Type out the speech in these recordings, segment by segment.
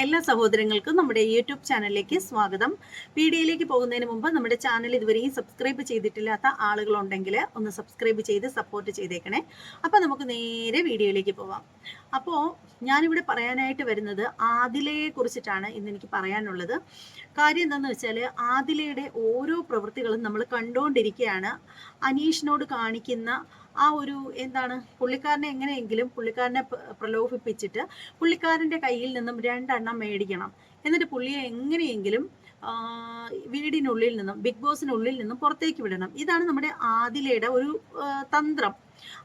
എല്ലാ സഹോദരങ്ങൾക്കും നമ്മുടെ യൂട്യൂബ് ചാനലിലേക്ക് സ്വാഗതം. വീഡിയോയിലേക്ക് പോകുന്നതിന് മുമ്പ് നമ്മുടെ ചാനൽ ഇതുവരെയും സബ്സ്ക്രൈബ് ചെയ്തിട്ടില്ലാത്ത ആളുകളുണ്ടെങ്കിൽ ഒന്ന് സബ്സ്ക്രൈബ് ചെയ്ത് സപ്പോർട്ട് ചെയ്തേക്കണേ. അപ്പോൾ നമുക്ക് നേരെ വീഡിയോയിലേക്ക് പോവാം. അപ്പോൾ ഞാനിവിടെ പറയാനായിട്ട് വരുന്നത് ആദിലയെ കുറിച്ചിട്ടാണ് ഇന്ന് എനിക്ക് പറയാനുള്ളത്. കാര്യം എന്താണെന്ന് വെച്ചാൽ ആദിലയുടെ ഓരോ പ്രവൃത്തികളും നമ്മൾ കണ്ടുകൊണ്ടിരിക്കുകയാണ് അനീഷിനോട് കാണിക്കുന്ന ആ ഒരു എന്താണ് പുള്ളിക്കാരനെ എങ്ങനെയെങ്കിലും പുള്ളിക്കാരനെ പ്രലോഭിപ്പിച്ചിട്ട് പുള്ളിക്കാരന്റെ കയ്യിൽ നിന്നും രണ്ടെണ്ണം മേടിക്കണം. എന്നിട്ട് പുള്ളിയെ എങ്ങനെയെങ്കിലും വീടിനുള്ളിൽ നിന്നും ബിഗ് ബോസിനുള്ളിൽ നിന്നും പുറത്തേക്ക് വിടണം. ഇതാണ് നമ്മുടെ ആദിലയുടെ ഒരു തന്ത്രം.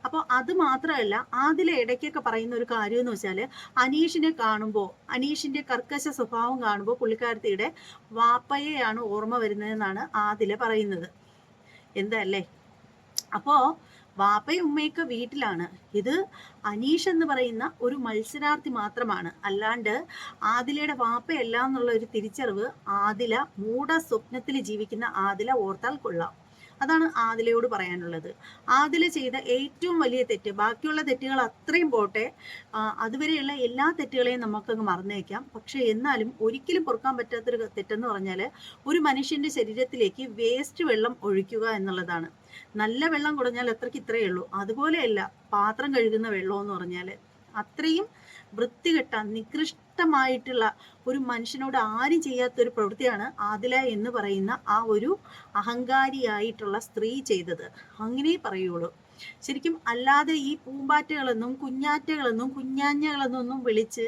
അപ്പോൾ അത് മാത്രമല്ല ആദിലെ ഇടയ്ക്കൊക്കെ പറയുന്ന ഒരു കാര്യം എന്ന് വെച്ചാൽ അനീഷിനെ കാണുമ്പോൾ അനീഷിന്റെ കർക്കശ സ്വഭാവം കാണുമ്പോൾ പുള്ളിക്കാരത്തിയുടെ വാപ്പയെയാണ് ഓർമ്മ വരുന്നതെന്നാണ് ആദില പറയുന്നത്. എന്താ അല്ലേ? അപ്പോ വാപ്പയും ഉമ്മയൊക്കെ വീട്ടിലാണ്. ഇത് അനീഷ് എന്ന് പറയുന്ന ഒരു മത്സരാർത്ഥി മാത്രമാണ്. അല്ലാണ്ട് ആദിലയുടെ വാപ്പയല്ല എന്നുള്ള ഒരു തിരിച്ചറിവ് ആദില മൂഢ സ്വപ്നത്തിൽ ജീവിക്കുന്ന ആദില ഓർത്താൽ കൊള്ളാം. അതാണ് ആദിലയോട് പറയാനുള്ളത്. ആദില ചെയ്ത ഏറ്റവും വലിയ തെറ്റ് ബാക്കിയുള്ള തെറ്റുകൾ അത്രയും പോട്ടെ അതുവരെയുള്ള എല്ലാ തെറ്റുകളെയും നമുക്കങ്ങ് മറന്നേക്കാം. പക്ഷെ എന്നാലും ഒരിക്കലും പൊറുക്കാൻ പറ്റാത്തൊരു തെറ്റെന്ന് പറഞ്ഞാൽ ഒരു മനുഷ്യന്റെ ശരീരത്തിലേക്ക് വേസ്റ്റ് വെള്ളം ഒഴിക്കുക എന്നുള്ളതാണ്. നല്ല വെള്ളം കുടഞ്ഞാൽ അത്രയ്ക്ക് ഇത്രയേ ഉള്ളൂ. അതുപോലെയല്ല പാത്രം കഴുകുന്ന വെള്ളം എന്ന് പറഞ്ഞാൽ അത്രയും വൃത്തികെട്ട നികൃഷ്ടമായിട്ടുള്ള ഒരു മനുഷ്യനോട് ആരും ചെയ്യാത്ത ഒരു പ്രവൃത്തിയാണ് ആദില എന്ന് പറയുന്ന ആ ഒരു അഹങ്കാരിയായിട്ടുള്ള സ്ത്രീ ചെയ്തത്. അങ്ങനെ പറയുള്ളൂ. ശരിക്കും അല്ലാതെ ഈ പൂമ്പാറ്റകളെന്നും കുഞ്ഞാറ്റകളെന്നും കുഞ്ഞാഞ്ഞകളെന്നൊന്നും വിളിച്ച്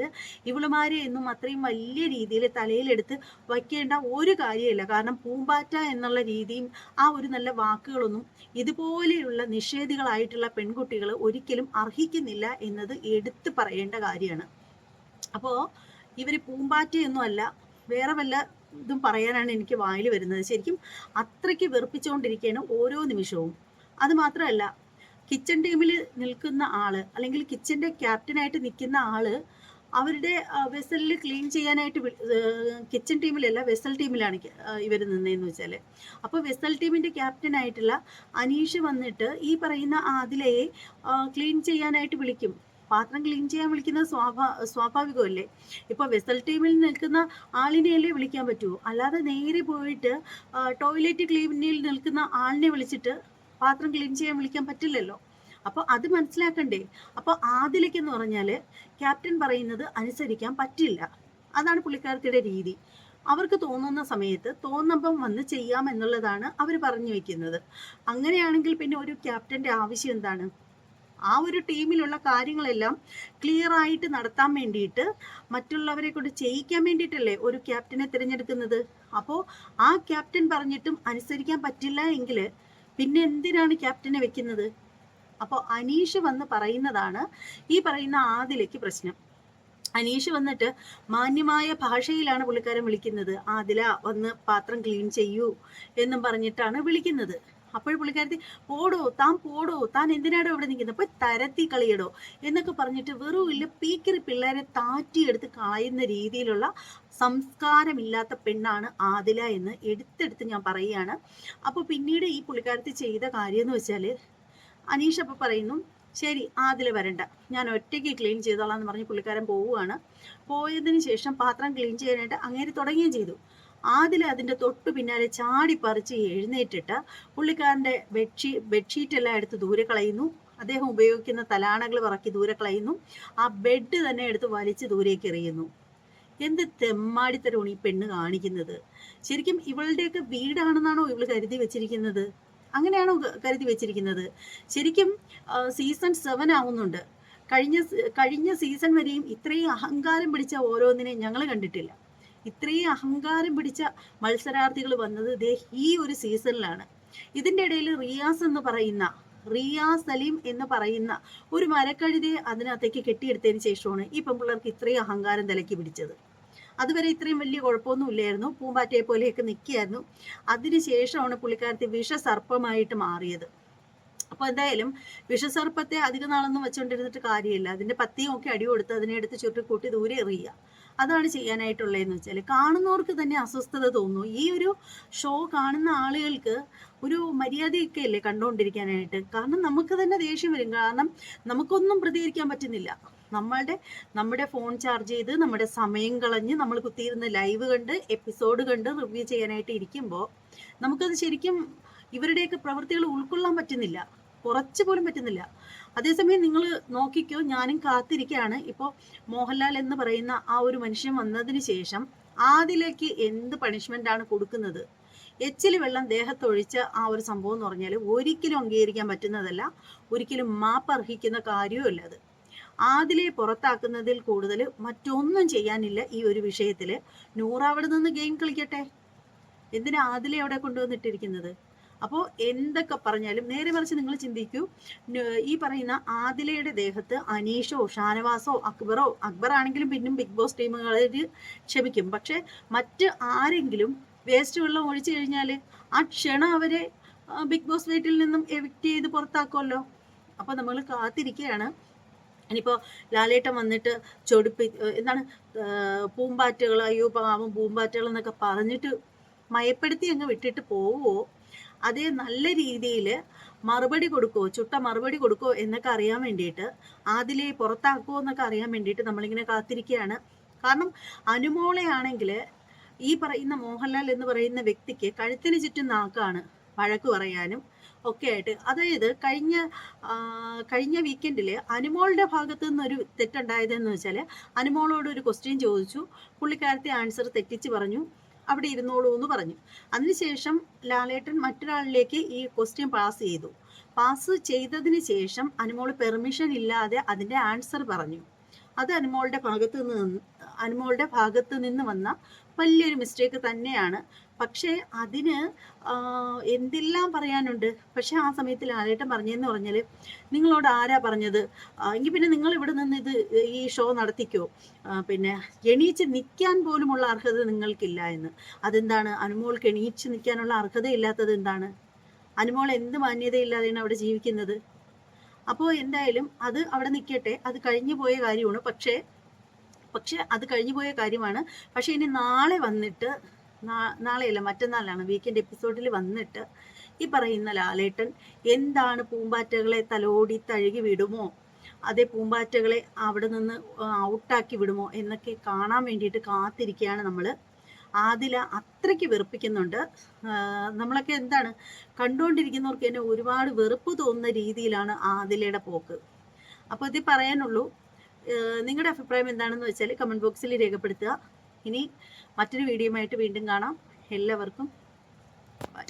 ഇവളുമാരെ എന്നും അത്രയും വലിയ രീതിയിൽ തലയിലെടുത്ത് വയ്ക്കേണ്ട ഒരു കാര്യമില്ല. കാരണം പൂമ്പാറ്റ എന്നുള്ള രീതിയും ആ ഒരു നല്ല വാക്കുകളൊന്നും ഇതുപോലെയുള്ള നിഷേധികളായിട്ടുള്ള പെൺകുട്ടികൾ ഒരിക്കലും അർഹിക്കുന്നില്ല എന്നത് എടുത്തു പറയേണ്ട കാര്യമാണ്. അപ്പോൾ ഇവർ പൂമ്പാറ്റയൊന്നും അല്ല വേറെ വല്ല ഇതും പറയാനാണ് എനിക്ക് വായിൽ വരുന്നത്. ശരിക്കും അത്രയ്ക്ക് വെറുപ്പിച്ചുകൊണ്ടിരിക്കുകയാണ് ഓരോ നിമിഷവും. അത് മാത്രമല്ല കിച്ചൺ ടീമിൽ നിൽക്കുന്ന ആൾ അല്ലെങ്കിൽ കിച്ചന്റെ ക്യാപ്റ്റനായിട്ട് നിൽക്കുന്ന ആൾ അവരുടെ വെസലിൽ ക്ലീൻ ചെയ്യാനായിട്ട് കിച്ചൺ ടീമിലല്ല വെസൽ ടീമിലാണ് ഇവർ നിന്നതെന്ന് വെച്ചാൽ അപ്പോൾ വെസൽ ടീമിന്റെ ക്യാപ്റ്റനായിട്ടുള്ള അനീഷ് വന്നിട്ട് ഈ പറയുന്ന ആദിലയെ ക്ലീൻ ചെയ്യാനായിട്ട് വിളിക്കും. പാത്രം ക്ലീൻ ചെയ്യാൻ വിളിക്കുന്ന സ്വാഭാ സ്വാഭാവികമല്ലേ? ഇപ്പോൾ വെസൽ ടീമിൽ നിൽക്കുന്ന ആളിനെയല്ലേ വിളിക്കാൻ പറ്റുമോ അല്ലാതെ നേരെ പോയിട്ട് ടോയ്ലറ്റ് ക്ലീനിൽ നിൽക്കുന്ന ആളിനെ വിളിച്ചിട്ട് പാത്രം ക്ലീൻ ചെയ്യാൻ വിളിക്കാൻ പറ്റില്ലല്ലോ. അപ്പോൾ അത് മനസ്സിലാക്കണ്ടേ. അപ്പോൾ ആദിലേക്ക് എന്ന് പറഞ്ഞാൽ ക്യാപ്റ്റൻ പറയുന്നത് അനുസരിക്കാൻ പറ്റില്ല. അതാണ് പുള്ളിക്കാരത്തിയുടെ രീതി. അവർക്ക് തോന്നുന്ന സമയത്ത് തോന്നുമ്പം വന്ന് ചെയ്യാം എന്നുള്ളതാണ് അവർ പറഞ്ഞു വെക്കുന്നത്. അങ്ങനെയാണെങ്കിൽ പിന്നെ ഒരു ക്യാപ്റ്റന്റെ ആവശ്യം എന്താണ്? ആ ഒരു ടീമിലുള്ള കാര്യങ്ങളെല്ലാം ക്ലിയർ ആയിട്ട് നടത്താൻ വേണ്ടിയിട്ട് മറ്റുള്ളവരെ കൊണ്ട് ചെയ്യിക്കാൻ വേണ്ടിയിട്ടല്ലേ ഒരു ക്യാപ്റ്റനെ തിരഞ്ഞെടുക്കുന്നത്? അപ്പോൾ ആ ക്യാപ്റ്റൻ പറഞ്ഞിട്ടും അനുസരിക്കാൻ പറ്റില്ല എങ്കിൽ പിന്നെ എന്തിനാണ് ക്യാപ്റ്റനെ വെക്കുന്നത്? അപ്പോൾ അനീഷ് വന്ന് പറയുന്നതാണ് ഈ പറയുന്ന ആദിലയ്ക്ക് പ്രശ്നം. അനീഷ് വന്നിട്ട് മാന്യമായ ഭാഷയിലാണ് പുള്ളിക്കാരൻ വിളിക്കുന്നത്. ആദില വന്ന് പാത്രം ക്ലീൻ ചെയ്യൂ എന്നും പറഞ്ഞിട്ടാണ് വിളിക്കുന്നത്. അപ്പോൾ പുള്ളിക്കാരത്തി പോടോ താൻ പോടോ താൻ എന്തിനാടോ ഇവിടെ നിൽക്കുന്നത് പോയി തരത്തി കളിയിടോ. എന്നൊക്കെ പറഞ്ഞിട്ട് വെറും ഇല്ല പീക്കിരി പിള്ളേരെ താറ്റിയെടുത്ത് കളയുന്ന രീതിയിലുള്ള സംസ്കാരമില്ലാത്ത പെണ്ണാണ് ആദില എന്ന് എടുത്തെടുത്ത് ഞാൻ പറയുകയാണ്. അപ്പോൾ പിന്നീട് ഈ പുള്ളിക്കാരത്തി ചെയ്ത കാര്യം എന്ന് വെച്ചാൽ അനീഷ് അപ്പോൾ പറയുന്നു ശരി ആദില വരണ്ട. ഞാൻ ഒറ്റയ്ക്ക് ക്ലീൻ ചെയ്തോളാം എന്ന് പറഞ്ഞ് പുള്ളിക്കാരൻ പോവുകയാണ്. പോയതിന് ശേഷം പാത്രം ക്ലീൻ ചെയ്യാനായിട്ട് അങ്ങേര് തുടങ്ങുകയും ചെയ്തു. ആദില അതിന്റെ തൊട്ട് പിന്നാലെ ചാടി പറിച്ച് എഴുന്നേറ്റിട്ട് പുള്ളിക്കാരന്റെ ബെഡ്ഷീ ബെഡ്ഷീറ്റ് എല്ലാം എടുത്ത് ദൂരെ കളയുന്നു. അദ്ദേഹം ഉപയോഗിക്കുന്ന തലാണകൾ പറക്കി ദൂരെ കളയുന്നു. ആ ബെഡ് തന്നെ എടുത്ത് വലിച്ച് ദൂരേക്ക് എറിയുന്നു. എന്ത് തെമ്മാടിത്തരമാണ് ഈ പെണ്ണ് കാണിക്കുന്നത്? ശരിക്കും ഇവളുടെയൊക്കെ വീടാണെന്നാണോ ഇവൾ കരുതി വെച്ചിരിക്കുന്നത്? അങ്ങനെയാണോ കരുതി വെച്ചിരിക്കുന്നത്? ശരിക്കും സീസൺ സെവൻ ആവുന്നുണ്ട്. കഴിഞ്ഞ കഴിഞ്ഞ സീസൺ വരെയും ഇത്രയും അഹങ്കാരം പിടിച്ച ഓരോന്നിനെ ഞങ്ങൾ കണ്ടിട്ടില്ല. ഇത്രയും അഹങ്കാരം പിടിച്ച മത്സരാർത്ഥികൾ വന്നത് ദേ ഈ ഒരു സീസണിലാണ്. ഇതിന്റെ ഇടയിൽ റിയാസ് എന്ന് പറയുന്ന റിയാസ് സലീം എന്ന് പറയുന്ന ഒരു മരക്കഴുതയെ അതിനകത്തേക്ക് കെട്ടിയെടുത്തതിന് ശേഷമാണ് ഈ പെൺപിള്ളേർക്ക് ഇത്രയും അഹങ്കാരം തലക്കി പിടിച്ചത്. അതുവരെ ഇത്രയും വലിയ കുഴപ്പമൊന്നും ഇല്ലായിരുന്നു. പൂമ്പാറ്റയെ പോലെയൊക്കെ നിൽക്കുകയായിരുന്നു. അതിനുശേഷമാണ് പുള്ളിക്കാരത്തി വിഷസർപ്പമായിട്ട് മാറിയത്. അപ്പോൾ എന്തായാലും വിഷസർപ്പത്തെ അധിക നാളൊന്നും വെച്ചുകൊണ്ടിരുന്നിട്ട് കാര്യമില്ല. അതിന്റെ പത്തിയും ഒക്കെ അടി കൊടുത്ത് അതിനെ എടുത്ത് ചുരുട്ടിക്കൂട്ടി ദൂരെ എറിയുക. അതാണ് ചെയ്യാനായിട്ടുള്ളതെന്ന് വെച്ചാൽ കാണുന്നവർക്ക് തന്നെ അസ്വസ്ഥത തോന്നുന്നു ഈ ഒരു ഷോ കാണുന്ന ആളുകൾക്ക് ഒരു മര്യാദയൊക്കെ അല്ലേ കണ്ടുകൊണ്ടിരിക്കാനായിട്ട്? കാരണം നമുക്ക് തന്നെ ദേഷ്യം വരും. കാരണം നമുക്കൊന്നും പ്രതികരിക്കാൻ പറ്റുന്നില്ല. നമ്മളുടെ നമ്മുടെ ഫോൺ ചാർജ് ചെയ്ത് നമ്മുടെ സമയം കളഞ്ഞ് നമ്മൾ കുത്തിയിരുന്ന ലൈവ് കണ്ട് എപ്പിസോഡ് കണ്ട് റിവ്യൂ ചെയ്യാനായിട്ട് ഇരിക്കുമ്പോൾ നമുക്കത് ശരിക്കും ഇവരുടെയൊക്കെ പ്രവൃത്തികൾ ഉൾക്കൊള്ളാൻ പറ്റുന്നില്ല. കുറച്ച് പോലും പറ്റുന്നില്ല. അതേസമയം നിങ്ങൾ നോക്കിക്കോ ഞാനും കാത്തിരിക്കുകയാണ് ഇപ്പോൾ മോഹൻലാൽ എന്ന് പറയുന്ന ആ ഒരു മനുഷ്യൻ വന്നതിന് ശേഷം ആദിലേക്ക് എന്ത് പണിഷ്മെന്റ് ആണ് കൊടുക്കുന്നത്? എച്ചിൽ വെള്ളം ദേഹത്തൊഴിച്ച ആ ഒരു സംഭവം എന്ന് പറഞ്ഞാൽ ഒരിക്കലും അംഗീകരിക്കാൻ പറ്റുന്നതല്ല. ഒരിക്കലും മാപ്പ് അർഹിക്കുന്ന കാര്യവുമല്ല അത്. ആദിലെ പുറത്താക്കുന്നതിൽ കൂടുതൽ മറ്റൊന്നും ചെയ്യാനില്ല ഈ ഒരു വിഷയത്തിൽ നൂറ് അവിടെ നിന്ന് ഗെയിം കളിക്കട്ടെ? എന്തിനാ ആദിലെ അവിടെ കൊണ്ടുവന്നിട്ടിരിക്കുന്നത്? അപ്പോൾ എന്തൊക്കെ പറഞ്ഞാലും നേരെ മറിച്ച് നിങ്ങൾ ചിന്തിക്കൂ. ഈ പറയുന്ന ആദിലയുടെ ദേഹത്ത് അനീഷോ ഷാനവാസോ അക്ബറോ അക്ബർ ആണെങ്കിലും പിന്നും ബിഗ് ബോസ് ടീമുകളിൽ ക്ഷമിക്കും. പക്ഷെ മറ്റ് ആരെങ്കിലും വേസ്റ്റ് വെള്ളം ഒഴിച്ചു കഴിഞ്ഞാൽ ആ ക്ഷണം അവരെ ബിഗ് ബോസ് വീട്ടിൽ നിന്നും എവിക്റ്റ് ചെയ്ത് പുറത്താക്കുമല്ലോ. അപ്പോൾ നമ്മൾ കാത്തിരിക്കുകയാണ്. ഇനിയിപ്പോൾ ലാലേട്ടൻ വന്നിട്ട് ചൊടിപ്പി എന്താണ് പൂമ്പാറ്റകൾ അയ്യോ പാവം പൂമ്പാറ്റകൾ എന്നൊക്കെ പറഞ്ഞിട്ട് മയപ്പെടുത്തി അങ്ങ് വിട്ടിട്ട് പോവോ അതേ നല്ല രീതിയിൽ മറുപടി കൊടുക്കുമോ ചുട്ട മറുപടി കൊടുക്കുമോ എന്നൊക്കെ അറിയാൻ വേണ്ടിയിട്ട് ആദിലെ പുറത്താക്കുമോ എന്നൊക്കെ അറിയാൻ വേണ്ടിയിട്ട് നമ്മളിങ്ങനെ കാത്തിരിക്കുകയാണ്. കാരണം അനുമോളയാണെങ്കിൽ ഈ പറയുന്ന മോഹൻലാൽ എന്ന് പറയുന്ന വ്യക്തിക്ക് കഴുത്തിന് ചുറ്റും നാക്കാണ് വഴക്ക് പറയാനും ഒക്കെ ആയിട്ട്. അതായത് കഴിഞ്ഞ കഴിഞ്ഞ വീക്കെൻഡിൽ അനുമോളുടെ ഭാഗത്തു നിന്നൊരു തെറ്റുണ്ടായതെന്ന് വെച്ചാൽ അനുമോളോട് ഒരു ക്വസ്റ്റ്യൻ ചോദിച്ചു. പുള്ളിക്കാരത്തെ ആൻസർ തെറ്റിച്ച് പറഞ്ഞു. അവിടെ ഇരുന്നോളൂ എന്ന് പറഞ്ഞു. അതിനുശേഷം ലാലേട്ടൻ മറ്റൊരാളിലേക്ക് ഈ ക്വസ്റ്റ്യൻ പാസ് ചെയ്തു. പാസ് ചെയ്തതിന് ശേഷം അനുമോൾ പെർമിഷൻ ഇല്ലാതെ അതിന്റെ ആൻസർ പറഞ്ഞു. അത് അനുമോളുടെ ഭാഗത്ത് നിന്ന് അനുമോളുടെ ഭാഗത്ത് നിന്ന് വന്ന വലിയൊരു മിസ്റ്റേക്ക് തന്നെയാണ് പക്ഷേ അതിന് എന്തെല്ലാം പറയാനുണ്ട്? പക്ഷെ ആ സമയത്തിൽ ലാലേട്ടൻ പറഞ്ഞതെന്ന് പറഞ്ഞാൽ നിങ്ങളോട് ആരാ പറഞ്ഞത്? എങ്കിൽ പിന്നെ നിങ്ങൾ ഇവിടെ നിന്ന് ഇത് ഈ ഷോ നടത്തിക്കോ? പിന്നെ എണീച്ച് നിൽക്കാൻ പോലുമുള്ള അർഹത നിങ്ങൾക്കില്ല എന്ന്. അതെന്താണ്? അനുമോൾക്ക് എണീച്ച് നിൽക്കാനുള്ള അർഹത ഇല്ലാത്തത് എന്താണ്? അനുമോൾ എന്ത് മാന്യതയില്ലാതെയാണ് അവിടെ ജീവിക്കുന്നത്? അപ്പോൾ എന്തായാലും അത് അവിടെ നിൽക്കട്ടെ അത് കഴിഞ്ഞു പോയ കാര്യമാണ്. പക്ഷേ പക്ഷെ അത് കഴിഞ്ഞു പോയ കാര്യമാണ്. പക്ഷെ ഇനി നാളെ വന്നിട്ട് നാളെയല്ല മറ്റന്നാളാണ് വീക്കെൻഡ് എപ്പിസോഡിൽ വന്നിട്ട് ഈ പറയുന്ന ലാലേട്ടൻ എന്താണ് പൂമ്പാറ്റകളെ തലോടി തഴുകി വിടുമോ? അതേ പൂമ്പാറ്റകളെ അവിടെ നിന്ന് ഔട്ടാക്കി വിടുമോ? എന്നൊക്കെ കാണാൻ വേണ്ടിയിട്ട് കാത്തിരിക്കുകയാണ് നമ്മൾ ആദില അത്രയ്ക്ക് വെറുപ്പിക്കുന്നുണ്ട്. നമ്മളൊക്കെ എന്താണ് കണ്ടുകൊണ്ടിരിക്കുന്നവർക്ക് തന്നെ ഒരുപാട് വെറുപ്പ് തോന്നുന്ന രീതിയിലാണ് ആദിലയുടെ പോക്ക്. അപ്പോൾ ഇത് പറയാനുള്ളൂ. നിങ്ങളുടെ അഭിപ്രായം എന്താണെന്ന് വെച്ചാൽ കമന്റ് ബോക്സിൽ രേഖപ്പെടുത്തുക. ഇനി മറ്റൊരു വീഡിയോയുമായിട്ട് വീണ്ടും കാണാം. എല്ലാവർക്കും ബൈ